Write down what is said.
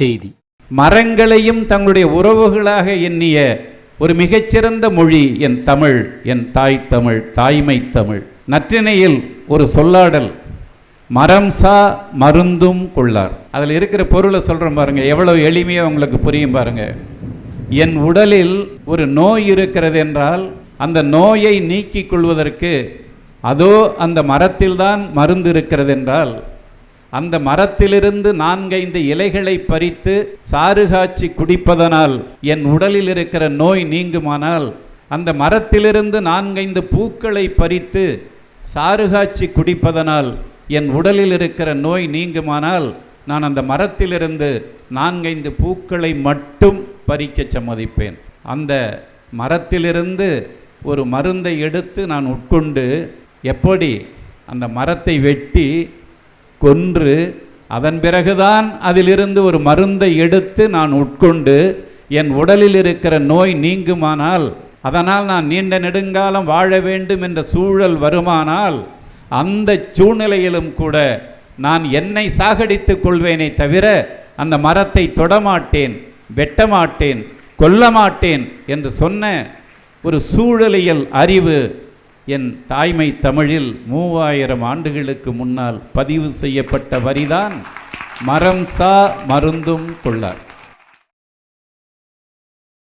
செய்தி. மரங்களையும் தங்களுடைய உறவுகளாக எண்ணிய ஒரு மிகச்சிறந்த மொழி என் தமிழ் என் தாய் தமிழ் தாய்மை தமிழ். நற்றிணையில் ஒரு சொல்லாடல். மரம் சா மருந்தும் கொள்ளார். அதில் இருக்கிற பொருளை சொல்கிறோம் பாருங்கள் எவ்வளோ எளிமையாக உங்களுக்கு புரியும் பாருங்கள் என் உடலில் ஒரு நோய் இருக்கிறது என்றால் அந்த நோயை நீக்கிக் கொள்வதற்கு அதோ அந்த மரத்தில்தான் மருந்து இருக்கிறது என்றால் அந்த மரத்திலிருந்து நான்கைந்து இலைகளை பறித்து சாறு காய்ச்சி குடிப்பதனால் என் உடலில் இருக்கிற நோய் நீங்குமானால் அந்த மரத்திலிருந்து நான்கைந்து பூக்களை பறித்து சாறு காய்ச்சி குடிப்பதனால் என் உடலில் இருக்கிற நோய் நீங்குமானால் நான் அந்த மரத்திலிருந்து நான்கைந்து பூக்களை மட்டும் பறிக்க சம்மதிப்பேன். அந்த மரத்திலிருந்து ஒரு மருந்தை எடுத்து நான் உட்கொண்டு எப்படி அந்த மரத்தை வெட்டி கொன்று அதன் பிறகுதான் அதிலிருந்து ஒரு மருந்தை எடுத்து நான் உட்கொண்டு என் உடலில் இருக்கிற நோய் நீங்குமானால் அதனால் நான் நீண்ட நெடுங்காலம் வாழ வேண்டும் என்ற சூழல் வருமானால் அந்த சூழ்நிலையிலும் கூட நான் என்னை சாகடித்துக் கொள்வேனே தவிர அந்த மரத்தை தொடமாட்டேன் வெட்டமாட்டேன் கொல்ல மாட்டேன் என்று சொன்ன ஒரு சூழலியல் அறிவு என் தாய்மை தமிழில் மூவாயிரம் ஆண்டுகளுக்கு முன்னால் பதிவு செய்யப்பட்ட வரிதான் மரம் சா மருந்தும் கொள்ளார்.